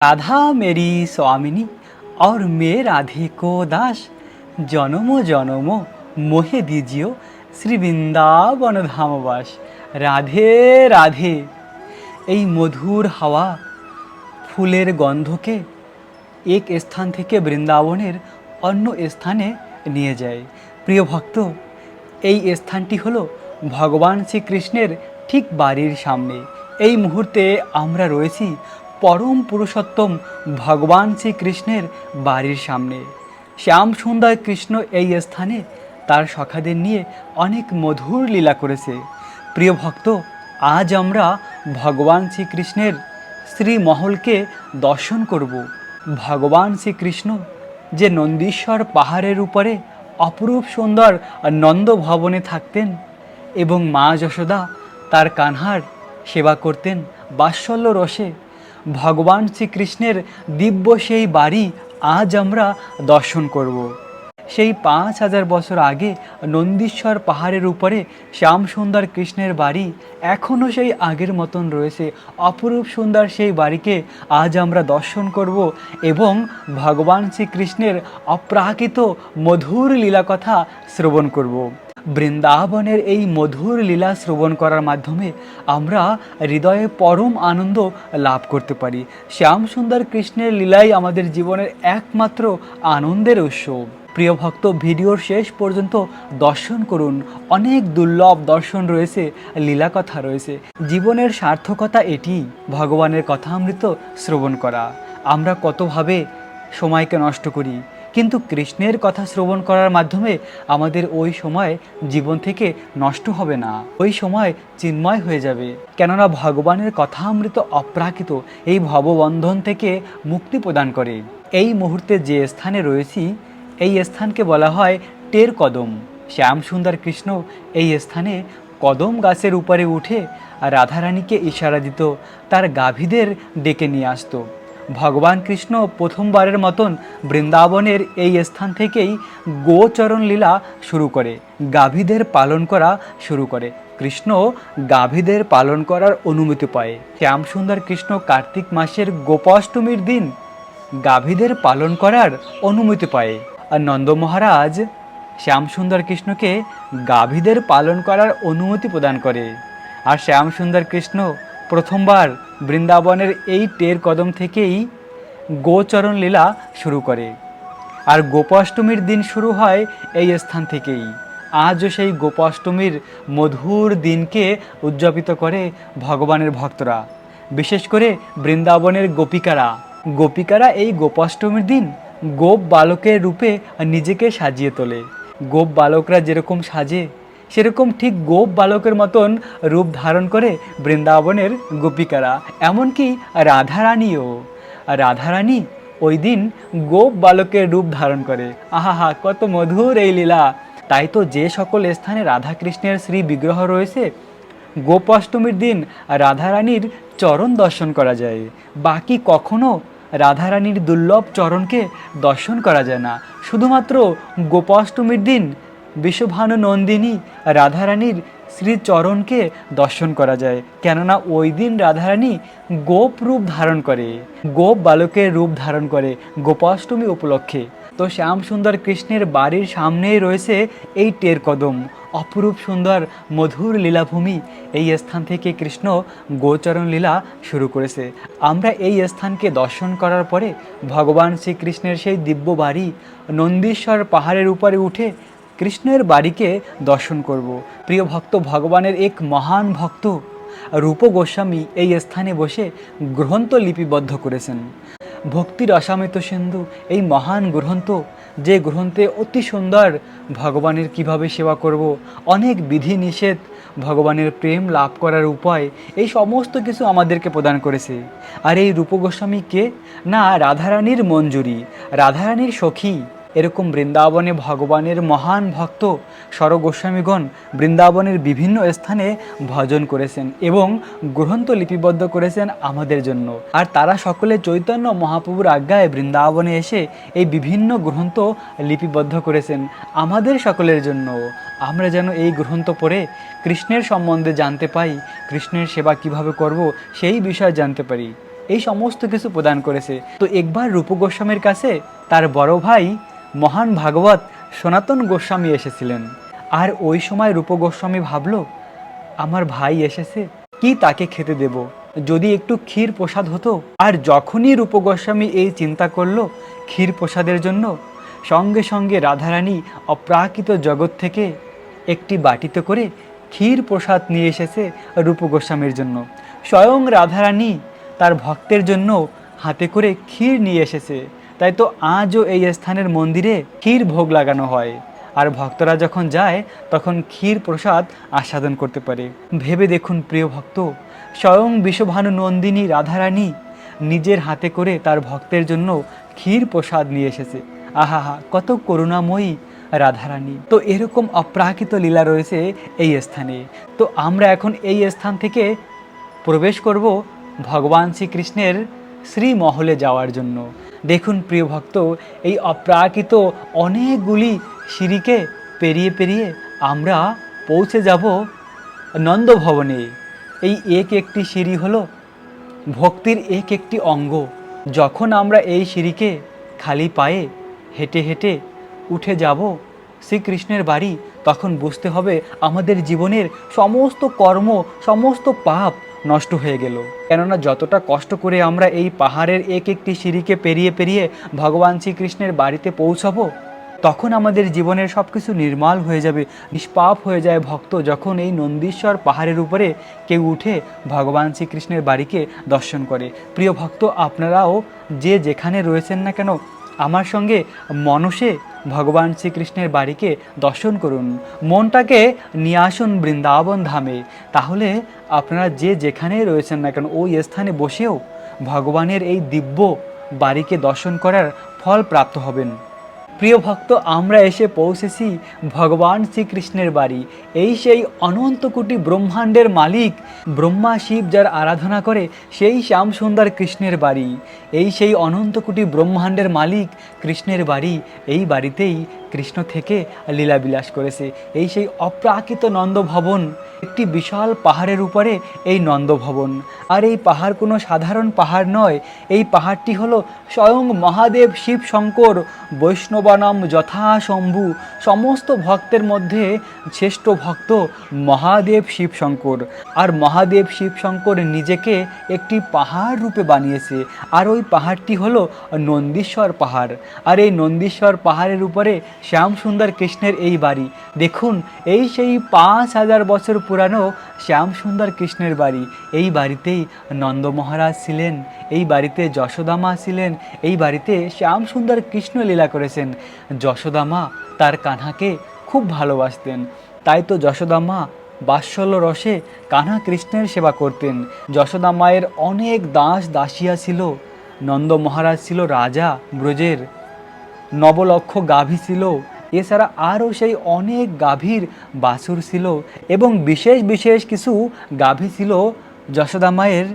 राधा मेरी स्वामिनी और मैं राधे को दास জনম জনম মোহে দিজিও শ্রী বৃন্দাবন ধামবাস রাধে রাধে এই মধুর হাওয়া ফুলের গন্ধকে এক স্থান থেকে বৃন্দাবনের অন্য স্থানে নিয়ে যায় প্রিয় ভক্ত এই স্থানটি হলো ভগবান শ্রীকৃষ্ণের ঠিক বাড়ির সামনে এই মুহূর্তে আমরা রয়েছি পরম পুরুষোত্তম ভগবান শ্রীকৃষ্ণের বাড়ির সামনে। শ্যাম সুন্দর কৃষ্ণ এই স্থানে তার সখাদের নিয়ে অনেক মধুর লীলা করেছে। প্রিয় ভক্ত, আজ আমরা ভগবান শ্রীকৃষ্ণের শ্রীমহলকে দর্শন করব। ভগবান শ্রীকৃষ্ণ যে নন্দীশ্বর পাহাড়ের উপরে অপরূপ সুন্দর নন্দ ভবনে থাকতেন এবং মা যশোদা তার কানহার সেবা করতেন বাৎসল্য রসে ভগবান শ্রীকৃষ্ণের দিব্য সেই বাড়ি আজ আমরা দর্শন করব। সেই পাঁচ হাজার বছর আগে নন্দীশ্বর পাহাড়ের উপরে শ্যাম সুন্দর কৃষ্ণের বাড়ি এখনও সেই আগের মতন রয়েছে। অপরূপ সুন্দর সেই বাড়িকে আজ আমরা দর্শন করব এবং ভগবান শ্রীকৃষ্ণের অপ্রাকৃত মধুর লীলা কথা শ্রবণ করব। বৃন্দাবনের এই মধুর লীলা শ্রবণ করার মাধ্যমে আমরা হৃদয়ে পরম আনন্দ লাভ করতে পারি। শ্যাম সুন্দর কৃষ্ণের লীলাই আমাদের জীবনের একমাত্র আনন্দের উৎস। প্রিয় ভক্ত, ভিডিওর শেষ পর্যন্ত দর্শন করুন। অনেক দুর্লভ দর্শন রয়েছে লীলা কথা রয়েছে। জীবনের সার্থকতা এটি, ভগবানের কথা কথামৃত শ্রবণ করা। আমরা কতভাবে সময়কে নষ্ট করি কিন্তু কৃষ্ণের কথা শ্রবণ করার মাধ্যমে আমাদের ওই সময় জীবন থেকে নষ্ট হবে না। ওই সময় চিন্ময় হয়ে যাবে। কেননা ভগবানের কথামৃত অপ্রাকৃত এই ভববন্ধন থেকে মুক্তি প্রদান করে। এই মুহূর্তে যে স্থানে রয়েছি, এই স্থানকে বলা হয় টের কদম শ্যাম সুন্দর কৃষ্ণ এই স্থানে কদম গাছের উপরে উঠে রাধারানীকে ইশারা দিত তার গাভীদের ডেকে নিয়ে আসতো। ভগবান কৃষ্ণ প্রথমবারের মতন বৃন্দাবনের এই স্থান থেকেই গোচরণ লীলা শুরু করে, গাভীদের পালন করা শুরু করে। কৃষ্ণ গাভীদের পালন করার অনুমতি পায়। শ্যাম সুন্দর কৃষ্ণ কার্তিক মাসের গোপাষ্টমীর দিন গাভীদের পালন করার অনুমতি পায়। আর নন্দ মহারাজ শ্যাম সুন্দর কৃষ্ণকে গাভীদের পালন করার অনুমতি প্রদান করে। আর শ্যাম সুন্দর কৃষ্ণ প্রথমবার বৃন্দাবনের এই টের কদম থেকেই গোচরণ লীলা শুরু করে। আর গোপাষ্টমীর দিন শুরু হয় এই স্থান থেকেই। আজও সেই গোপাষ্টমীর মধুর দিনকে উদযাপিত করে ভগবানের ভক্তরা, বিশেষ করে বৃন্দাবনের গোপিকারা। গোপিকারা এই গোপাষ্টমীর দিন গোপ বালকের রূপে নিজেকে সাজিয়ে তোলে। গোপ বালকরা যেরকম সাজে সেরকম ঠিক গোপ বালকের মতন রূপ ধারণ করে বৃন্দাবনের গোপিকারা, এমনকি রাধারানীও। রাধারানী ওই দিন গোপ বালকের রূপ ধারণ করে। আহা কত মধুর এই লীলা। তাই তো যে সকল স্থানে রাধাকৃষ্ণের শ্রী বিগ্রহ রয়েছে, গোপাষ্টমীর দিন রাধারানীর চরণ দর্শন করা যায়। বাকি কখনো রাধারানীর দুর্লভ চরণকে দর্শন করা যায় না। শুধুমাত্র গোপাষ্টমীর দিন বিশ্বভানু নন্দিনী রাধারানীর শ্রীচরণকে দর্শন করা যায়। কেননা ওই দিন রাধারানী গোপ রূপ ধারণ করে। গোপ বালকের রূপ ধারণ করে গোপাষ্টমী উপলক্ষে। তো শ্যাম সুন্দর কৃষ্ণের বাড়ির সামনেই রয়েছে এই টের কদম। অপরূপ সুন্দর মধুর লীলাভূমি। এই স্থান থেকে কৃষ্ণ গোচরণ লীলা শুরু করেছে। আমরা এই স্থানকে দর্শন করার পরে ভগবান শ্রীকৃষ্ণের সেই দিব্য বাড়ি নন্দীশ্বর পাহাড়ের উপরে উঠে কৃষ্ণের বাড়িকে দর্শন করব। প্রিয় ভক্ত, ভগবানের এক মহান ভক্ত রূপ গোস্বামী এই স্থানে বসে গ্রন্থ লিপিবদ্ধ করেছেন। ভক্তির রসামিত সিন্ধু, এই মহান গ্রন্থ, যে গ্রন্থে অতি সুন্দর ভগবানের কীভাবে সেবা করব, অনেক বিধি নিষেধ ভগবানের প্রেম লাভ করার উপায়, এই সমস্ত কিছু আমাদেরকে প্রদান করেছে। আর এই রূপ গোস্বামী কে না রাধারানীর মঞ্জুরি, রাধারানীর সখী এরকম বৃন্দাবনে ভগবানের মহান ভক্ত স্বরগোস্বামীগণ বৃন্দাবনের বিভিন্ন স্থানে ভজন করেছেন এবং গ্রন্থ লিপিবদ্ধ করেছেন আমাদের জন্য। আর তারা সকলে চৈতন্য মহাপ্রভুর আজ্ঞায় বৃন্দাবনে এসে এই বিভিন্ন গ্রন্থ লিপিবদ্ধ করেছেন আমাদের সকলের জন্য। আমরা যেন এই গ্রন্থ পড়ে কৃষ্ণের সম্বন্ধে জানতে পাই, কৃষ্ণের সেবা কীভাবে করব সেই বিষয়ে জানতে পারি। এই সমস্ত কিছু প্রদান করেছে। তো একবার রূপ গোস্বামীর কাছে তার বড় ভাই মহান ভাগবত সনাতন গোস্বামী এসেছিলেন। আর ওই সময় রূপ গোস্বামী ভাবল, আমার ভাই এসেছে, কি তাকে খেতে দেব? যদি একটু ক্ষীর প্রসাদ হতো? আর যখনই রূপ গোস্বামী এই চিন্তা করল ক্ষীর প্রসাদের জন্য, সঙ্গে সঙ্গে রাধারানী অপ্রাকৃত জগৎ থেকে একটি বাটিতে করে ক্ষীর প্রসাদ নিয়ে এসেছে রূপ গোস্বামীর জন্য। স্বয়ং রাধারানী তার ভক্তের জন্য হাতে করে ক্ষীর নিয়ে এসেছে। তাই তো আজও এই স্থানের মন্দিরে ক্ষীর ভোগ লাগানো হয়। আর ভক্তরা যখন যায়, তখন ক্ষীর প্রসাদ আস্বাদন করতে পারে। ভেবে দেখুন প্রিয় ভক্ত, স্বয়ং বিশ্বভানু নন্দিনী রাধারানী নিজের হাতে করে তার ভক্তের জন্য ক্ষীর প্রসাদ নিয়ে এসেছে। আহা কত করুণাময়ী রাধারানী। তো এরকম অপ্রাকৃত লীলা রয়েছে এই স্থানে। তো আমরা এখন এই স্থান থেকে প্রবেশ করব ভগবান শ্রীকৃষ্ণের শ্রীমহলে যাওয়ার জন্য। দেখুন প্রিয় ভক্ত, এই অপ্রাকৃত অনেকগুলি সিঁড়িকে পেরিয়ে পেরিয়ে আমরা পৌঁছে যাব নন্দভবনে। এই এক একটি সিঁড়ি হলো ভক্তির এক একটি অঙ্গ। যখন আমরা এই সিঁড়িকে খালি পায়ে হেঁটে হেঁটে উঠে যাব শ্রীকৃষ্ণের বাড়ি, তখন বুঝতে হবে আমাদের জীবনের সমস্ত কর্ম, সমস্ত পাপ নষ্ট হয়ে গেল। কেননা যতটা কষ্ট করে আমরা এই পাহাড়ের এক একটি সিঁড়িকে পেরিয়ে পেরিয়ে ভগবান শ্রীকৃষ্ণের বাড়িতে পৌঁছাবো, তখন আমাদের জীবনের সব কিছু নির্মল হয়ে যাবে, নিষ্পাপ হয়ে যায় ভক্ত যখন এই নন্দীশ্বর পাহাড়ের উপরে কেউ উঠে ভগবান শ্রীকৃষ্ণের বাড়িকে দর্শন করে। প্রিয় ভক্ত, আপনারাও যে যেখানে রয়েছেন না কেন, আমার সঙ্গে মনসে ভগবান শ্রীকৃষ্ণের বাড়িকে দর্শন করুন। মনটাকে নিয়ে আসুন বৃন্দাবন ধামে। তাহলে আপনারা যে যেখানেই রয়েছেন না কেন, ওই স্থানে বসেও ভগবানের এই দিব্য বাড়িকে দর্শন করার ফল প্রাপ্ত হবেন। প্রিয় ভক্ত, আমরা এসে পৌঁছেছি ভগবান শ্রীকৃষ্ণের বাড়ি। এই সেই অনন্ত কোটি ব্রহ্মাণ্ডের মালিক, ব্রহ্মা শিব যার আরাধনা করে সেই শ্যাম সুন্দর কৃষ্ণের বাড়ি। এই সেই অনন্ত কোটি ব্রহ্মাণ্ডের মালিক কৃষ্ণের বাড়ি, এই বাড়িতেই কৃষ্ণ থেকে লীলাবিলাস করেছে। এই সেই অপ্রাকৃত নন্দভবন, একটি বিশাল পাহাড়ের উপরে এই নন্দভবন। আর এই পাহাড় কোনো সাধারণ পাহাড় নয়, এই পাহাড়টি হলো স্বয়ং মহাদেব শিব শঙ্কর বৈষ্ণবানাম যথাশম্ভু, সমস্ত ভক্তের মধ্যে শ্রেষ্ঠ ভক্ত মহাদেব শিব শঙ্কর আর মহাদেব শিব শঙ্কর নিজেকে একটি পাহাড় রূপে বানিয়েছে। আর ওই পাহাড়টি হলো নন্দীশ্বর পাহাড়। আর এই নন্দীশ্বর পাহাড়ের উপরে শ্যাম সুন্দর কৃষ্ণের এই বাড়ি। দেখুন, এই সেই পাঁচ হাজার বছর পুরানো শ্যাম সুন্দর কৃষ্ণের বাড়ি। এই বাড়িতেই নন্দ মহারাজ ছিলেন, এই বাড়িতে যশোদামা ছিলেন, এই বাড়িতে শ্যাম সুন্দর কৃষ্ণ লীলা করেছেন। যশোদামা তার কানহাকে খুব ভালোবাসতেন। তাই তো যশোদামা বাৎসল্য রসে কানহা কৃষ্ণের সেবা করতেন। যশোদা মায়ের অনেক দাস দাসিয়া ছিল। নন্দ মহারাজ ছিল রাজা, ব্রজের নবলক্ষ গাভী ছিল। এছাড়া আরও সেই অনেক গাভীর বাছুর ছিল এবং বিশেষ বিশেষ কিছু গাভী ছিল। যশোদা মায়ের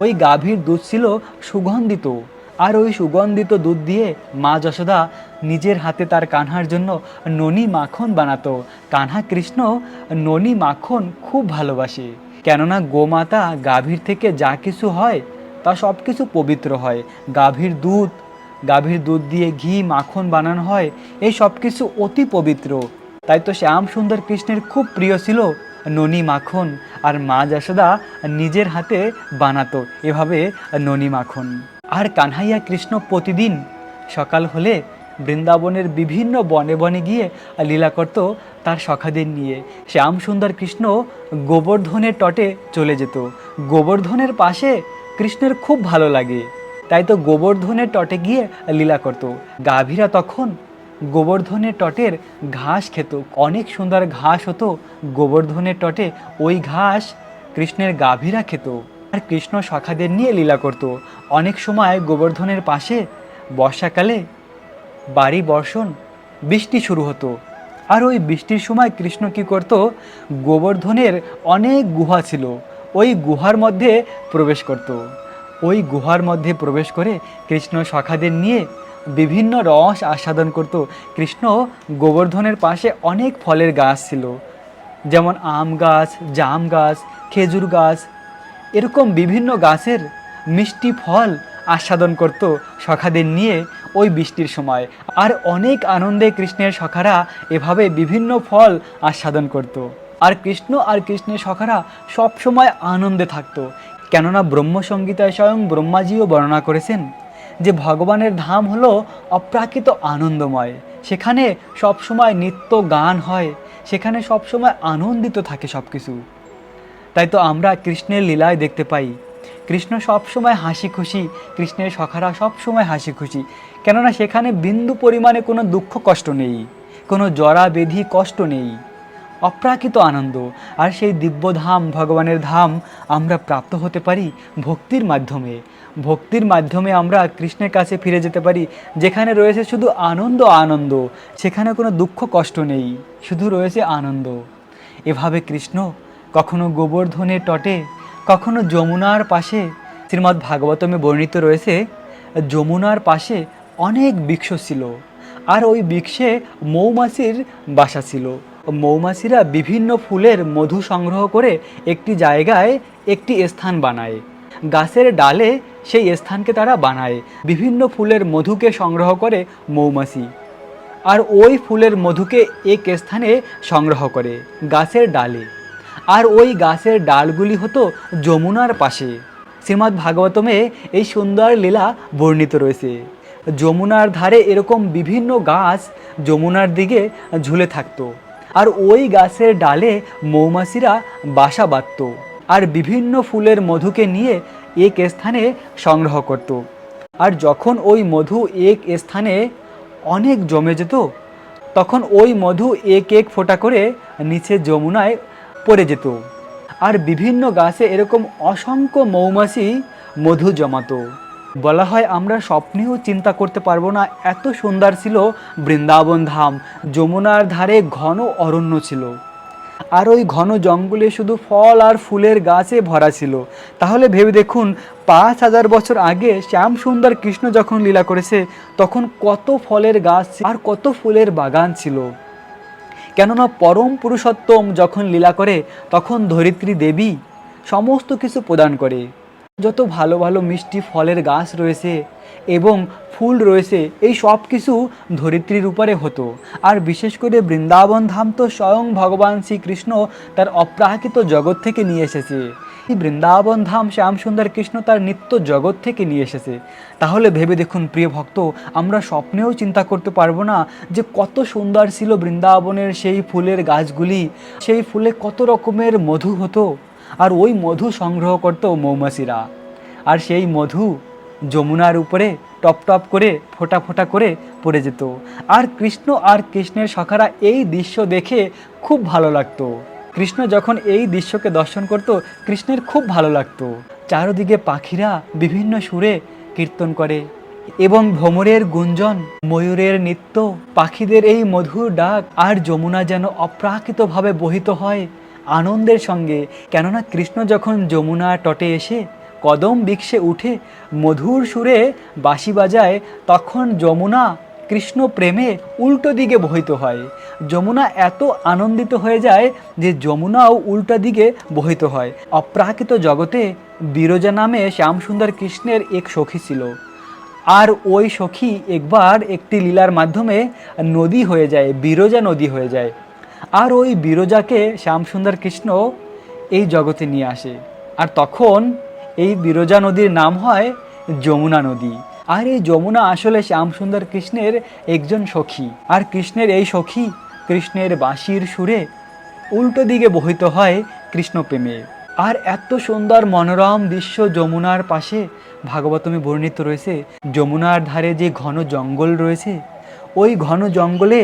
ওই গাভীর দুধ ছিল সুগন্ধিত। আর ওই সুগন্ধিত দুধ দিয়ে মা যশোদা নিজের হাতে তার কানহার জন্য ননি মাখন বানাতো। কানহা কৃষ্ণ ননি মাখন খুব ভালোবাসে। কেননা গোমাতা গাভীর থেকে যা কিছু হয় তা সব কিছু পবিত্র হয়। গাভীর দুধ গাভীর দুধ দিয়ে ঘি, মাখন বানানো হয়। এই সব কিছু অতি পবিত্র। তাই তো শ্যাম সুন্দর কৃষ্ণের খুব প্রিয় ছিল ননি মাখন। আর মা যশোদা নিজের হাতে বানাতো এভাবে ননি মাখন। আর কানহাইয়া কৃষ্ণ প্রতিদিন সকাল হলে বৃন্দাবনের বিভিন্ন বনে বনে গিয়ে লীলা করত তার সখাদের নিয়ে। শ্যাম সুন্দর কৃষ্ণ গোবর্ধনের তটে চলে যেত। গোবর্ধনের পাশে কৃষ্ণের খুব ভালো লাগে। তাই তো গোবর্ধনের তটে গিয়ে লীলা করত। গাভীরা তখন গোবর্ধনের তটের ঘাস খেত। অনেক সুন্দর ঘাস হতো গোবর্ধনের তটে। ওই ঘাস কৃষ্ণের গাভীরা খেত আর কৃষ্ণ সখাদের নিয়ে লীলা করত। অনেক সময় গোবর্ধনের পাশে বর্ষাকালে বাড়ি বর্ষণ, বৃষ্টি শুরু হতো। আর ওই বৃষ্টির সময় কৃষ্ণ কী করত? গোবর্ধনের অনেক গুহা ছিল। ওই গুহার মধ্যে প্রবেশ করত। ওই গুহার মধ্যে প্রবেশ করে কৃষ্ণ সখাদের নিয়ে বিভিন্ন রস আস্বাদন করত। কৃষ্ণ গোবর্ধনের পাশে অনেক ফলের গাছ ছিল, যেমন আম গাছ, জাম গাছ, খেজুর গাছ। এরকম বিভিন্ন গাছের মিষ্টি ফল আস্বাদন করত সখাদের নিয়ে ওই বৃষ্টির সময়। আর অনেক আনন্দে কৃষ্ণের সখারা এভাবে বিভিন্ন ফল আস্বাদন করত। আর কৃষ্ণ আর কৃষ্ণের সখারা সবসময় আনন্দে থাকতো। কেননা ব্রহ্মসঙ্গীতায় স্বয়ং ব্রহ্মাজিও বর্ণনা করেছেন যে ভগবানের ধাম হলো অপ্রাকৃত আনন্দময়। সেখানে সবসময় নিত্য গান হয়, সেখানে সবসময় আনন্দিত থাকে সব কিছু তাই তো আমরা কৃষ্ণের লীলায় দেখতে পাই। কৃষ্ণ সবসময় হাসি খুশি, কৃষ্ণের সখারা সবসময় হাসি খুশি। কেননা সেখানে বিন্দু পরিমাণে কোনো দুঃখ কষ্ট নেই, কোনো জরা বেধি কষ্ট নেই। অপ্রাকৃত আনন্দ, আর সেই দিব্যধাম, ভগবানের ধাম আমরা প্রাপ্ত হতে পারি ভক্তির মাধ্যমে। ভক্তির মাধ্যমে আমরা কৃষ্ণের কাছে ফিরে যেতে পারি, যেখানে রয়েছে শুধু আনন্দ আনন্দ, সেখানে কোনো দুঃখ, কষ্ট নেই, শুধু রয়েছে আনন্দ। এভাবে কৃষ্ণ কখনো গোবর্ধনের তটে, কখনো যমুনার পাশে, শ্রীমদ্ ভাগবতমে বর্ণিত রয়েছে, যমুনার পাশে অনেক বৃক্ষ ছিল, আর ওই বৃক্ষে মৌমাছির বাসা ছিল। মৌমাছিরা বিভিন্ন ফুলের মধু সংগ্রহ করে একটি জায়গায় একটি স্থান বানায়। গাছের ডালে সেই স্থানকে তারা বানায়। বিভিন্ন ফুলের মধুকে সংগ্রহ করে মৌমাছি। আর ওই ফুলের মধুকে এক স্থানে সংগ্রহ করে, গাছের ডালে। আর ওই গাছের ডালগুলি হতো যমুনার পাশে। শ্রীমদ্ ভাগবতমে এই সুন্দর লীলা বর্ণিত রয়েছে। যমুনার ধারে এরকম বিভিন্ন গাছ যমুনার দিকে ঝুলে থাকতো। আর ওই গাছের ডালে মৌমাছিরা বাসা বাঁধত আর বিভিন্ন ফুলের মধুকে নিয়ে এক স্থানে সংগ্রহ করত। আর যখন ওই মধু এক স্থানে অনেক জমে যেত, তখন ওই মধু এক এক ফোঁটা করে নিচে যমুনায় পড়ে যেত। আর বিভিন্ন গাছে এরকম অসংখ্য মৌমাছি মধু জমাতো। বলা হয়, আমরা স্বপ্নেও চিন্তা করতে পারব না, এত সুন্দর ছিল বৃন্দাবন ধাম, যমুনার ধারে ঘন অরণ্য ছিল। আর ওই ঘন জঙ্গলে শুধু ফল আর ফুলের গাছে ভরা ছিল। তাহলে ভেবে দেখুন, পাঁচ হাজার বছর আগে শ্যাম সুন্দর কৃষ্ণ যখন লীলা করেছে, তখন কত ফলের গাছ আর কত ফুলের বাগান ছিল। কেননা পরম পুরুষোত্তম যখন লীলা করে, তখন ধরিত্রী দেবী সমস্ত কিছু প্রদান করে। যত ভালো ভালো মিষ্টি ফলের গাছ রয়েছে এবং ফুল রয়েছে, এই সব কিছু ধরিত্রীর উপরে হতো। আর বিশেষ করে বৃন্দাবন ধাম তো স্বয়ং ভগবান শ্রীকৃষ্ণ তার অপ্রাকৃত জগৎ থেকে নিয়ে এসেছে। বৃন্দাবন ধাম শ্যাম সুন্দর কৃষ্ণ তার নিত্য জগৎ থেকে নিয়ে এসেছে। তাহলে ভেবে দেখুন প্রিয় ভক্ত, আমরা স্বপ্নেও চিন্তা করতে পারব না যে কত সুন্দর ছিল বৃন্দাবনের সেই ফুলের গাছগুলি, সেই ফুলে কত রকমের মধু হতো। আর ওই মধু সংগ্রহ করতো মৌমাছিরা। আর সেই মধু যমুনার উপরে টপ টপ করে, ফোঁটা ফোটা করে পড়ে যেত। আর কৃষ্ণ আর কৃষ্ণের সখারা এই দৃশ্য দেখে খুব ভালো লাগতো। কৃষ্ণ যখন এই দৃশ্যকে দর্শন করত, কৃষ্ণের খুব ভালো লাগতো। চারদিকে পাখিরা বিভিন্ন সুরে কীর্তন করে এবং ভ্রমরের গুঞ্জন, ময়ূরের নৃত্য, পাখিদের এই মধুর ডাক আর যমুনা যেন অপ্রাকৃতভাবে বহিত হয় আনন্দের সঙ্গে। কেননা কৃষ্ণ যখন যমুনা তটে এসে কদম বৃক্ষে উঠে মধুর সুরে বাঁশি বাজায়, তখন যমুনা কৃষ্ণ প্রেমে উল্টো দিকে বহিত হয়। যমুনা এত আনন্দিত হয়ে যায় যে যমুনাও উল্টো দিকে বহিত হয়। অপ্রাকৃত জগতে বিরজা নামে শ্যামসুন্দর কৃষ্ণের এক সখী ছিল। আর ওই সখী একবার একটি লীলার মাধ্যমে নদী হয়ে যায়, বিরজা নদী হয়ে যায়। আর ওই বিরজাকে শ্যামসুন্দর কৃষ্ণ এই জগতে নিয়ে আসে। আর তখন এই বিরজা নদীর নাম হয় যমুনা নদী। আর এই যমুনা আসলে শ্যামসুন্দর কৃষ্ণের একজন সখী। আর কৃষ্ণের এই সখী কৃষ্ণের বাঁশির সুরে উল্টো দিকে বহিত হয় কৃষ্ণ প্রেমে আর এত সুন্দর মনোরম দৃশ্য যমুনার পাশে। ভাগবতমে বর্ণিত রয়েছে, যমুনার ধারে যে ঘন জঙ্গল রয়েছে ওই ঘন জঙ্গলে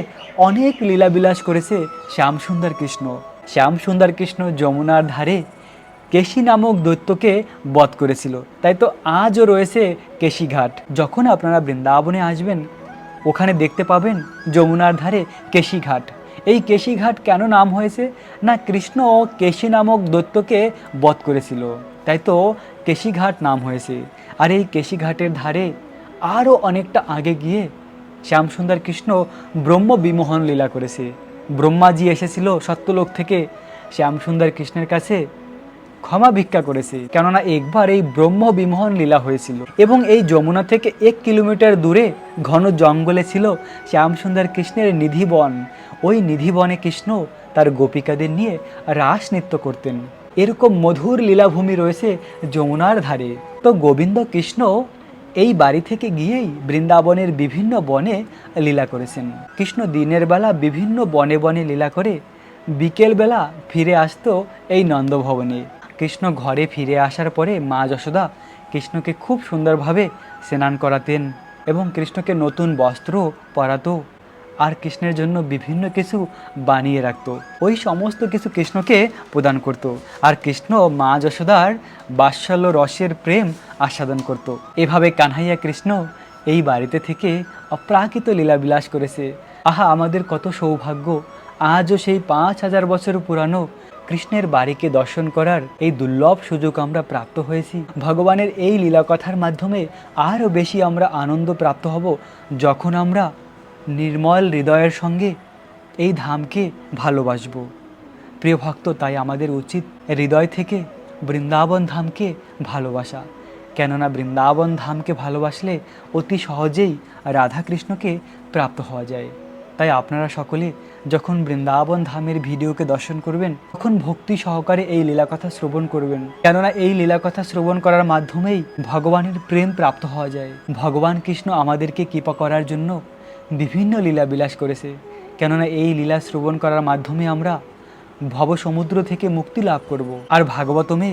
অনেক লীলাবিলাস করেছে শ্যামসুন্দর কৃষ্ণ শ্যামসুন্দর কৃষ্ণ যমুনার ধারে কেশি নামক দৈত্যকে বধ করেছিল। তাই তো আজও রয়েছে কেশিঘাট যখন আপনারা বৃন্দাবনে আসবেন, ওখানে দেখতে পাবেন যমুনার ধারে কেশিঘাট এই কেশিঘাট কেন নাম হয়েছে? না, কৃষ্ণ কেশি নামক দৈত্যকে বধ করেছিল। তাই তো কেশিঘাট নাম হয়েছে। আর এই কেশিঘাটের ধারে আরও অনেকটা আগে গিয়ে শ্যামসুন্দর কৃষ্ণ ব্রহ্ম বিমোহন লীলা করেছে। ব্রহ্মাজি এসেছিল সত্যলোক থেকে। শ্যামসুন্দর কৃষ্ণের কাছে ক্ষমা ভিক্ষা করেছে। কেননা একবার এই ব্রহ্ম বিমোহন লীলা হয়েছিল এবং এই যমুনা থেকে এক কিলোমিটার দূরে ঘন জঙ্গলে ছিল শ্যামসুন্দর কৃষ্ণের নিধিবন। ওই নিধিবনে কৃষ্ণ তার গোপিকাদের নিয়ে রাস নৃত্য করতেন। এরকম মধুর লীলাভূমি রয়েছে যমুনার ধারে। তো গোবিন্দ কৃষ্ণ এই বাড়ি থেকে গিয়েই বৃন্দাবনের বিভিন্ন বনে লীলা করেছেন। কৃষ্ণ দিনের বেলা বিভিন্ন বনে বনে লীলা করে বিকেলবেলা ফিরে আসতো এই নন্দভবনে। কৃষ্ণ ঘরে ফিরে আসার পরে মা যশোদা কৃষ্ণকে খুব সুন্দরভাবে স্নান করাতেন এবং কৃষ্ণকে নতুন বস্ত্র পরাতো। আর কৃষ্ণের জন্য বিভিন্ন কিছু বানিয়ে রাখত। ওই সমস্ত কিছু কৃষ্ণকে প্রদান করত। আর কৃষ্ণ মা যশোদার বাৎসল্য রসের প্রেম আস্বাদন করত। এভাবে কানহাইয়া কৃষ্ণ এই বাড়িতে থেকে অপ্রাকৃত লীলাবিলাস করেছে। আহা, আমাদের কত সৌভাগ্য! আজও সেই পাঁচ হাজার বছর পুরানো কৃষ্ণের বাড়িকে দর্শন করার এই দুর্লভ সুযোগ আমরা প্রাপ্ত হয়েছি। ভগবানের এই লীলা কথার মাধ্যমে আরও বেশি আমরা আনন্দ প্রাপ্ত হব যখন আমরা নির্মল হৃদয়ের সঙ্গে এই ধামকে ভালোবাসব। প্রিয় ভক্ত, তাই আমাদের উচিত হৃদয় থেকে বৃন্দাবন ধামকে ভালোবাসা। কেননা বৃন্দাবন ধামকে ভালোবাসলে অতি সহজেই রাধাকৃষ্ণকে প্রাপ্ত হওয়া যায়। তাই আপনারা সকলে যখন বৃন্দাবন ধামের ভিডিওকে দর্শন করবেন, তখন ভক্তি সহকারে এই লীলাকথা শ্রবণ করবেন। কেননা এই লীলাকথা শ্রবণ করার মাধ্যমেই ভগবানের প্রেম প্রাপ্ত হওয়া যায়। ভগবান কৃষ্ণ আমাদেরকে কৃপা করার জন্য বিভিন্ন লীলা বিলাস করেছে। কেননা এই লীলা শ্রবণ করার মাধ্যমে আমরা ভবসমুদ্র থেকে মুক্তি লাভ করব। আর ভাগবতমে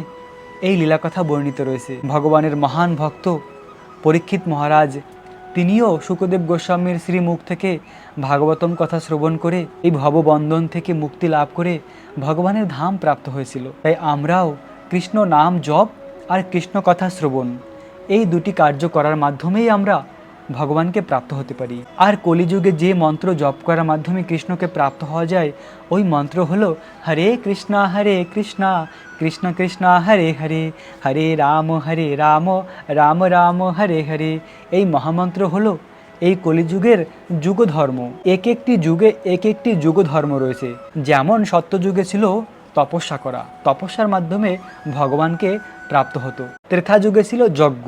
এই লীলা কথা বর্ণিত রয়েছে। ভগবানের মহান ভক্ত পরীক্ষিত মহারাজ, তিনিও সুখদেব গোস্বামীর শ্রীমুখ থেকে ভাগবতম কথা শ্রবণ করে এই ভববন্ধন থেকে মুক্তি লাভ করে ভগবানের ধাম প্রাপ্ত হয়েছিল। তাই আমরাও কৃষ্ণ নাম জপ আর কৃষ্ণ কথা শ্রবণ, এই দুটি কার্য করার মাধ্যমেই আমরা ভগবানকে প্রাপ্ত হতে পারি। আর কলিযুগে যে মন্ত্র জপ করার মাধ্যমে কৃষ্ণকে প্রাপ্ত হওয়া যায়, ওই মন্ত্র হলো হরে কৃষ্ণা হরে কৃষ্ণা, কৃষ্ণ কৃষ্ণ, হরে হরে হরে রাম হরে রাম রাম রাম, হরে হরে। এই মহামন্ত্র হলো এই কলিযুগের যুগ ধর্ম এক একটি যুগে এক একটি যুগ ধর্ম রয়েছে। যেমন সত্যযুগে ছিল তপস্যা করা। তপস্যার মাধ্যমে ভগবানকে প্রাপ্ত হতো। ত্রেথা যুগে ছিল যজ্ঞ।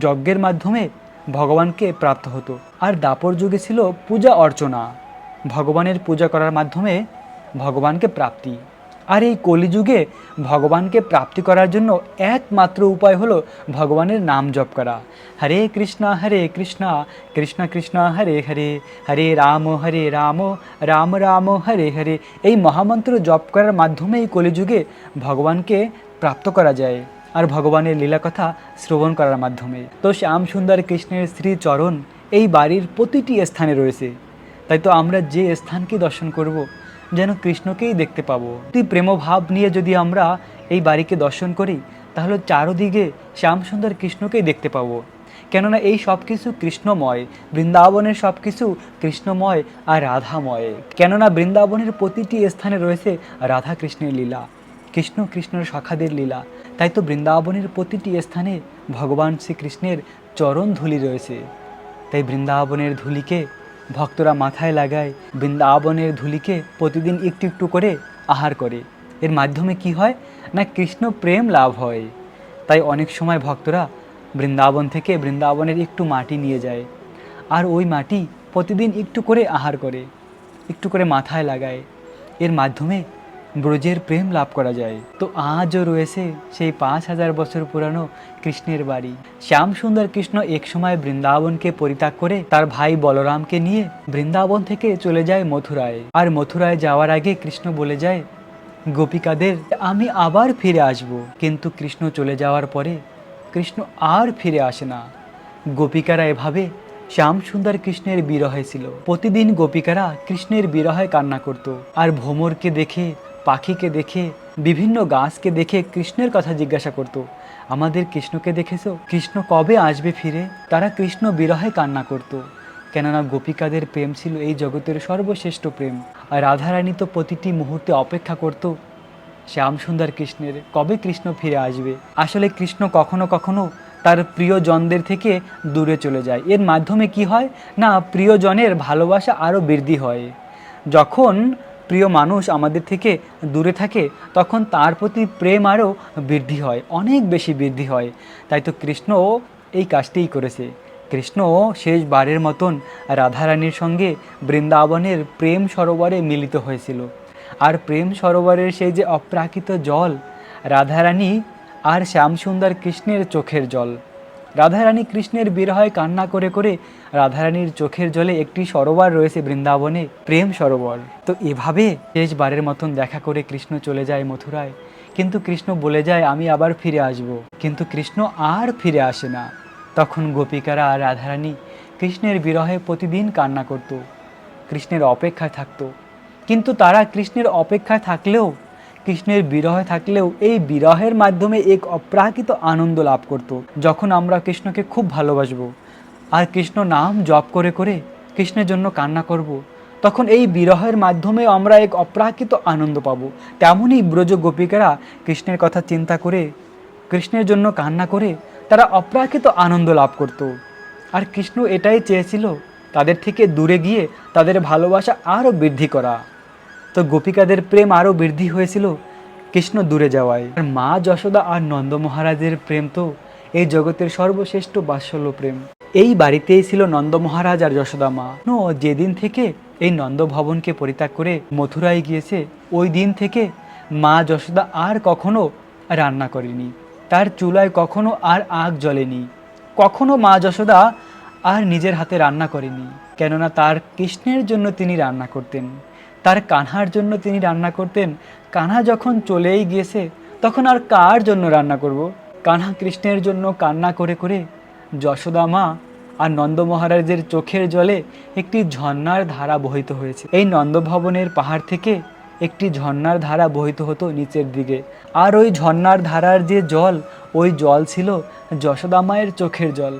যজ্ঞের মাধ্যমে ভগবানকে প্রাপ্ত হতো। আর দাপর যুগে ছিল পূজা অর্চনা। ভগবানের পূজা করার মাধ্যমে ভগবানকে প্রাপ্তি। আর এই কলিযুগে ভগবানকে প্রাপ্তি করার জন্য একমাত্র উপায় হলো ভগবানের নাম জপ করা। হরে কৃষ্ণা হরে কৃষ্ণা, কৃষ্ণ কৃষ্ণ, হরে হরে হরে রাম হরে রাম রাম রাম, হরে হরে। এই মহামন্ত্র জপ করার মাধ্যমে এই কলিযুগে ভগবানকে প্রাপ্ত করা যায়। আর ভগবানের লীলা কথা শ্রবণ করার মাধ্যমে। তো শ্যাম সুন্দর কৃষ্ণের শ্রীচরণ এই বাড়ির প্রতিটি স্থানে রয়েছে। তাই তো আমরা যে স্থানকে দর্শন করব, যেন কৃষ্ণকেই দেখতে পাবো। অতি প্রেমভাব নিয়ে যদি আমরা এই বাড়িকে দর্শন করি, তাহলে চারোদিকে শ্যাম সুন্দর কৃষ্ণকেই দেখতে পাবো। কেননা এই সব কিছু কৃষ্ণময়, বৃন্দাবনের সব কিছু কৃষ্ণময় আর রাধাময়। কেননা বৃন্দাবনের প্রতিটি স্থানে রয়েছে রাধা কৃষ্ণের লীলা, কৃষ্ণ কৃষ্ণের সখাদের লীলা তাই তো বৃন্দাবনের প্রতিটি স্থানে ভগবান শ্রীকৃষ্ণের চরণ ধুলি রয়েছে। তাই বৃন্দাবনের ধুলিকে ভক্তরা মাথায় লাগায়, বৃন্দাবনের ধুলিকে প্রতিদিন একটু একটু করে আহার করে। এর মাধ্যমে কি হয়? না কৃষ্ণ প্রেম লাভ হয়। তাই অনেক সময় ভক্তরা বৃন্দাবন থেকে বৃন্দাবনের একটু মাটি নিয়ে যায় আর ওই মাটি প্রতিদিন একটু করে আহার করে, একটু করে মাথায় লাগায়। এর মাধ্যমে ব্রজের প্রেম লাভ করা যায়। তো আজও রয়েছে সেই পাঁচ হাজার বছর পুরানো কৃষ্ণের বাড়ি। শ্যাম সুন্দর কৃষ্ণ একসময় বৃন্দাবনকে পরিত্যাগ করে তার ভাই বলরামকে নিয়ে বৃন্দাবন থেকে চলে যায় মথুরায়। আর মথুরায় যাওয়ার আগে কৃষ্ণ বলে যায়, গোপিকাদের, আমি আবার ফিরে আসব। কিন্তু কৃষ্ণ চলে যাওয়ার পরে কৃষ্ণ আর ফিরে আসে না। গোপিকারা এভাবে শ্যাম সুন্দর কৃষ্ণের বিরহে ছিল। প্রতিদিন গোপিকারা কৃষ্ণের বিরহে কান্না করত। আর ভ্রমরকে দেখে পাখিকে দেখে, বিভিন্ন গাছকে দেখে কৃষ্ণের কথা জিজ্ঞাসা করত। আমাদের কৃষ্ণকে দেখেছ? কৃষ্ণ কবে আসবে ফিরে? তারা কৃষ্ণ বিরহে কান্না করত। কেননা গোপিকাদের প্রেম ছিল এই জগতের সর্বশ্রেষ্ঠ প্রেম। আর রাধারানী তো প্রতিটি মুহূর্তে অপেক্ষা করত শ্যাম সুন্দর কৃষ্ণের, কবে কৃষ্ণ ফিরে আসবে? আসলে কৃষ্ণ কখনো কখনো তার প্রিয়জনদের থেকে দূরে চলে যায়। এর মাধ্যমে কি হয়? না, প্রিয়জনের ভালোবাসা আরও বৃদ্ধি হয়। যখন প্রিয় মানুষ আমাদের থেকে দূরে থাকে, তখন তার প্রতি প্রেম আরও বৃদ্ধি হয়, অনেক বেশি বৃদ্ধি হয়। তাই তো কৃষ্ণ এই কাজটিই করেছে। কৃষ্ণ শেষবারের মতন রাধারানীর সঙ্গে বৃন্দাবনের প্রেম সরোবরে মিলিত হয়েছিল। আর প্রেম সরোবরের সেই যে অপ্রাকৃত জল, রাধারানী আর শ্যামসুন্দর কৃষ্ণের চোখের জল। রাধারানী কৃষ্ণের বিরহে কান্না করে করে রাধারানীর চোখের জলে একটি সরোবর রয়েছে বৃন্দাবনে, প্রেম সরোবর। তো এভাবে শেষবারের মতন দেখা করে কৃষ্ণ চলে যায় মথুরায়। কিন্তু কৃষ্ণ বলে যায়, আমি আবার ফিরে আসব। কিন্তু কৃষ্ণ আর ফিরে আসে না। তখন গোপিকারা আর রাধারানী কৃষ্ণের বিরহে প্রতিদিন কান্না করত। কৃষ্ণের অপেক্ষায় থাকতো। কিন্তু তারা কৃষ্ণের অপেক্ষায় থাকলেও কৃষ্ণের বিরহে থাকলেও এই বিরহের মাধ্যমে এক অপ্রাকৃত আনন্দ লাভ করত, যখন আমরা কৃষ্ণকে খুব ভালোবাসবো। আর কৃষ্ণ নাম জপ করে করে কৃষ্ণের জন্য কান্না করব। তখন এই বিরহের মাধ্যমে আমরা এক অপ্রাকৃত আনন্দ পাব। তেমনই ব্রজ গোপিকারা কৃষ্ণের কথা চিন্তা করে, কৃষ্ণের জন্য কান্না করে তারা অপ্রাকৃত আনন্দ লাভ করত। আর কৃষ্ণ এটাই চেয়েছিল তাদের থেকে দূরে গিয়ে তাদের ভালোবাসা আরও বৃদ্ধি করা। তো গোপিকাদের প্রেম আরও বৃদ্ধি হয়েছিল কৃষ্ণ দূরে যাওয়ায়। আর মা যশোদা আর নন্দ মহারাজের প্রেম তো এই জগতের সর্বশ্রেষ্ঠ বাৎসল্য প্রেম। এই বাড়িতেই ছিল নন্দ মহারাজ আর যশোদা মা। নো, যেদিন থেকে এই নন্দ ভবনকে পরিত্যাগ করে মথুরায় গিয়েছে, ওই দিন থেকে মা যশোদা আর কখনো রান্না করেনি। তার চুলায় কখনো আর আগ জ্বলেনি। কখনো মা যশোদা আর নিজের হাতে রান্না করেনি। কেননা তার কৃষ্ণের জন্য তিনি রান্না করতেন। তার কানহার জন্য তিনি রান্না করতেন। কানহা যখন চলেই গিয়েছে, তখন আর কার জন্য রান্না করব? কানহা কৃষ্ণের জন্য কান্না করে করে যশোদা মা আর নন্দ মহারাজের চোখের জলে একটি ঝর্ণার ধারা বহিত হয়েছে। এই নন্দভবনের পাহাড় থেকে একটি ঝর্ণার ধারা বহিত হতো নিচের দিকে। আর ওই ঝর্ণার ধারার যে জল, ওই জল ছিল যশোদা মায়ের চোখের জল।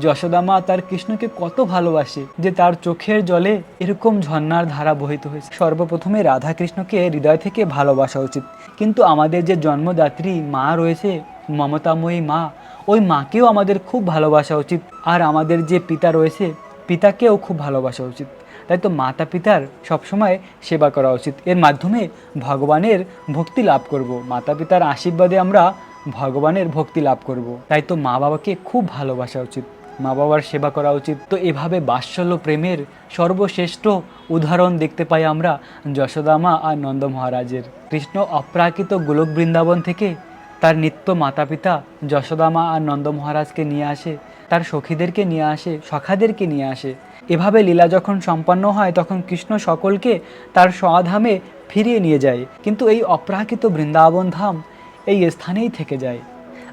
যশোদামা তার কৃষ্ণকে কত ভালোবাসে যে তার চোখের জলে এরকম ঝর্ণার ধারা বহিত হয়েছে। সর্বপ্রথমে রাধা কৃষ্ণকে হৃদয় থেকে ভালোবাসা উচিত। কিন্তু আমাদের যে জন্মদাত্রী মা রয়েছে, মমতাময়ী মা, ওই মাকেও আমাদের খুব ভালোবাসা উচিত। আর আমাদের যে পিতা রয়েছে, পিতাকেও খুব ভালোবাসা উচিত। তাই তো মাতা পিতার সবসময় সেবা করা উচিত। এর মাধ্যমে ভগবানের ভক্তি লাভ করব। মাতা পিতার আশীর্বাদে আমরা ভগবানের ভক্তি লাভ করব। তাই তো মা বাবাকে খুব ভালোবাসা উচিত। মা বাবার সেবা করা উচিত। তো এভাবে বাৎসল্য প্রেমের সর্বশ্রেষ্ঠ উদাহরণ দেখতে পাই আমরা যশোদামা আর নন্দ মহারাজের। কৃষ্ণ অপ্রাকৃত গোলক বৃন্দাবন থেকে তার নিত্য মাতা পিতা যশোদামা আর নন্দ মহারাজকে নিয়ে আসে, তার সখীদেরকে নিয়ে আসে, সখাদেরকে নিয়ে আসে। এভাবে লীলা যখন সম্পন্ন হয়, তখন কৃষ্ণ সকলকে তার স্বধামে ফিরিয়ে নিয়ে যায়। কিন্তু এই অপ্রাকৃত বৃন্দাবন ধাম এই স্থানেই থেকে যায়।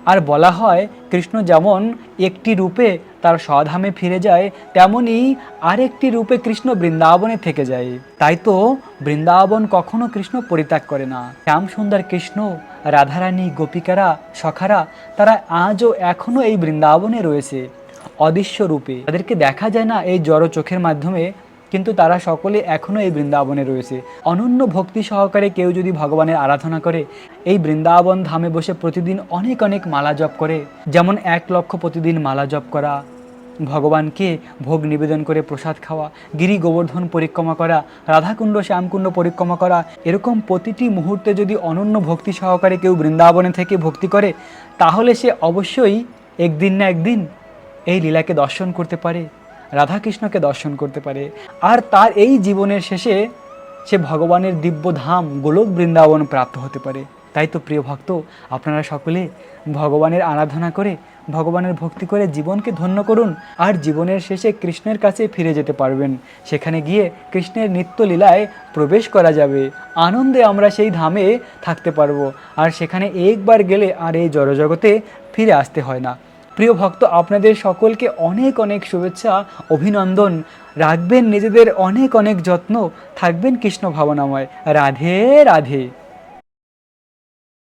আর বলা হয়, কৃষ্ণ যেমন একটি রূপে তার স্বধামে ফিরে যায়, তেমনি আরেকটি রূপে কৃষ্ণ বৃন্দাবনে থেকে যায়। তাই তো বৃন্দাবন কখনো কৃষ্ণ পরিত্যাগ করে না। শ্যাম সুন্দর কৃষ্ণ, রাধারানী, গোপিকারা, সখারা, তারা আজও এখনও এই বৃন্দাবনে রয়েছে। অদৃশ্য রূপে। তাদেরকে দেখা যায় না এই জড় চোখের মাধ্যমে। কিন্তু তারা সকলে এখনও এই বৃন্দাবনে রয়েছে। অনন্য ভক্তি সহকারে কেউ যদি ভগবানের আরাধনা করে, এই বৃন্দাবন ধামে বসে প্রতিদিন অনেক অনেক মালা জপ করে, যেমন এক লক্ষ প্রতিদিন মালা জপ করা, ভগবানকে ভোগ নিবেদন করে প্রসাদ খাওয়া, গিরি গোবর্ধন পরিক্রমা করা, রাধাকুণ্ড, শ্যামকুণ্ড পরিক্রমা করা, এরকম প্রতিটি মুহূর্তে যদি অনন্য ভক্তি সহকারে কেউ বৃন্দাবনে থেকে ভক্তি করে, তাহলে সে অবশ্যই একদিন না একদিন এই লীলাকে দর্শন করতে পারে। রাধাকৃষ্ণকে দর্শন করতে পারে। আর তার এই জীবনের শেষে সে ভগবানের দিব্য ধাম গোলক বৃন্দাবন প্রাপ্ত হতে পারে। তাই তো প্রিয় ভক্ত, আপনারা সকলে ভগবানের আরাধনা করে, ভগবানের ভক্তি করে জীবনকে ধন্য করুন আর জীবনের শেষে কৃষ্ণের কাছে ফিরে যেতে পারবেন। সেখানে গিয়ে কৃষ্ণের নিত্য লীলায় প্রবেশ করা যাবে। আনন্দে আমরা সেই ধামে থাকতে পারব। আর সেখানে একবার গেলে আর এই জড়জগতে ফিরে আসতে হয় না। প্রিয় ভক্ত, আপনাদের সকলকে অনেক অনেক শুভেচ্ছা, অভিনন্দন। রাখবেন নিজেদের অনেক অনেক যত্ন। থাকবেন কৃষ্ণ ভাবনাময়। রাধে রাধে।